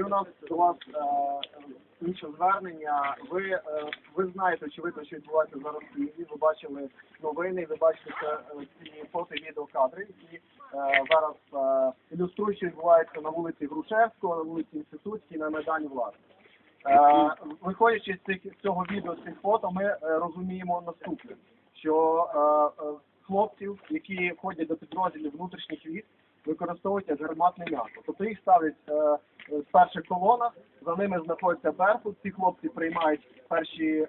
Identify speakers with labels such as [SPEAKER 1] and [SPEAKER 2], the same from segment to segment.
[SPEAKER 1] І у нас до вас е, інше звернення. Ви, е, ви знаєте, очевидно, що відбувається зараз в Києві. Ви бачили новини, ви бачите е, ці фото і відеокадри, які е, зараз е, ілюструють, що відбувається на вулиці Грушевського, на вулиці Інститутській, на Майдані Влади. Виходячи з цих цього відео, з цих фото, ми е, розуміємо наступне, що е, е, хлопців, які входять до підрозділів внутрішніх військ, використовують як гарматне м'ясо. Тобто їх ставлять е, перших колонах, за ними знаходиться Беркут, ці хлопці приймають перші,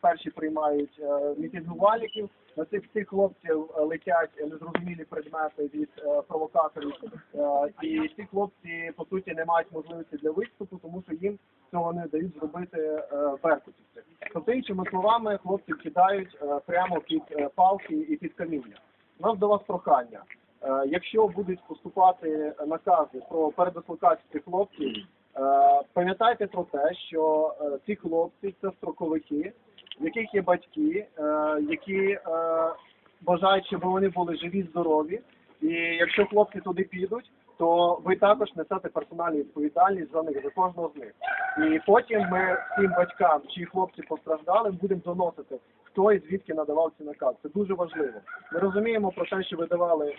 [SPEAKER 1] перші приймають мітингувальників, на цих цих хлопців летять незрозумілі предмети від провокаторів, і ці хлопці по суті не мають можливості для виступу, тому що їм цього не дають зробити е, беркутівці. Тобто, іншими словами, хлопці кидають е, прямо під е, палки і під каміння. У нас до вас прохання. Е, Якщо будуть поступати накази про передислокацію хлопців, е, пам'ятайте про те, що е, ці хлопці це строковики, в яких є батьки, е, які е, бажають, щоб вони були живі, здорові. І якщо хлопці туди підуть, то ви також несете персональну відповідальність за них, за кожного з них. І потім ми всім батькам, чиї хлопці постраждали, будемо доносити, хто і звідки надавав ці накази. Це дуже важливо. Ми розуміємо про те, що ви давали е,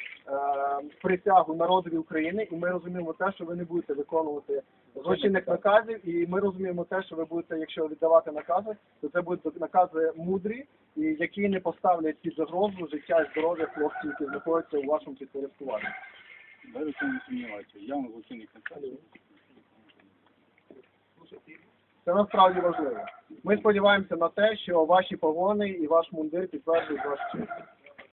[SPEAKER 1] присягу народові України, і ми розуміємо те, що ви не будете виконувати злочинних наказів, і ми розуміємо те, що ви будете, якщо віддавати накази, то це будуть накази мудрі, і які не поставлять під загрозу життя і здоров'я хлопців, які знаходяться у вашому підпорядкуванні.
[SPEAKER 2] Даже в цьому не сумніваюся. Явно злочинних наказів.
[SPEAKER 1] Це насправді важливо. Ми сподіваємося на те, що ваші погони і ваш мундир підтверджують ваш честь.